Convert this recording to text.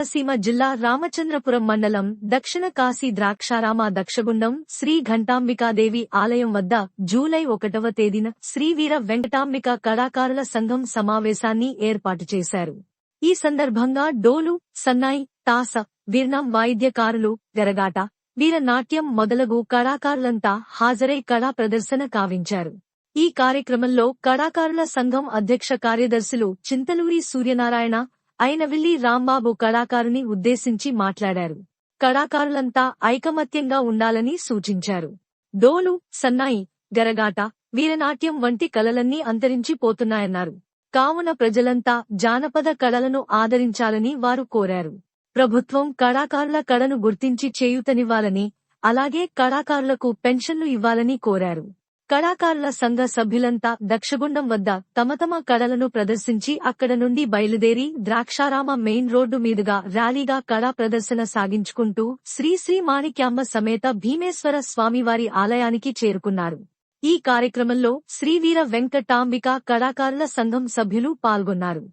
కోనసీమ జిల్లా రామచంద్రపురం మండలం దక్షిణ కాశీ ద్రాక్షారామ దక్షగుండం శ్రీ ఘంటాంబికాదేవి ఆలయం వద్ద జూలై ఒకటవ తేదీన శ్రీవీర వెంకటాంబిక కళాకారుల సంఘం సమావేశాన్ని ఏర్పాటు చేశారు. ఈ సందర్భంగా డోలు సన్నాయి తాస వీర్ణం వాయిద్యకారులు గరగాట వీరనాట్యం మొదలగు కళాకారులంతా హాజరై కళా ప్రదర్శన కావించారు. ఈ కార్యక్రమంలో కళాకారుల సంఘం అధ్యక్ష కార్యదర్శులు చింతలూరి సూర్యనారాయణ అయినవిల్లి రాంబాబు కళాకారుని ఉద్దేశించి మాట్లాడారు. కళాకారులంతా ఐకమత్యంగా ఉండాలని సూచించారు. డోలు సన్నాయి గరగాట వీరనాట్యం వంటి కళలన్నీ అంతరించిపోతున్నాయన్నారు కావున ప్రజలంతా జానపద కళలను ఆదరించాలని వారు కోరారు. ప్రభుత్వం కళాకారుల కళను గుర్తించి చేయూతనివ్వాలని అలాగే కళాకారులకు పెన్షన్లు ఇవ్వాలని కోరారు. కళాకారుల సంఘ సభ్యులంతా దక్షగుండం వద్ద తమ తమ కళలను ప్రదర్శించి అక్కడ నుండి బయలుదేరి ద్రాక్షారామ మెయిన్ రోడ్డు మీదుగా ర్యాలీగా కళా ప్రదర్శన సాగించుకుంటూ శ్రీ శ్రీ సమేత భీమేశ్వర స్వామివారి ఆలయానికి చేరుకున్నారు. ఈ కార్యక్రమంలో శ్రీవీర వెంకటాంబిక కళాకారుల సంఘం సభ్యులు పాల్గొన్నారు.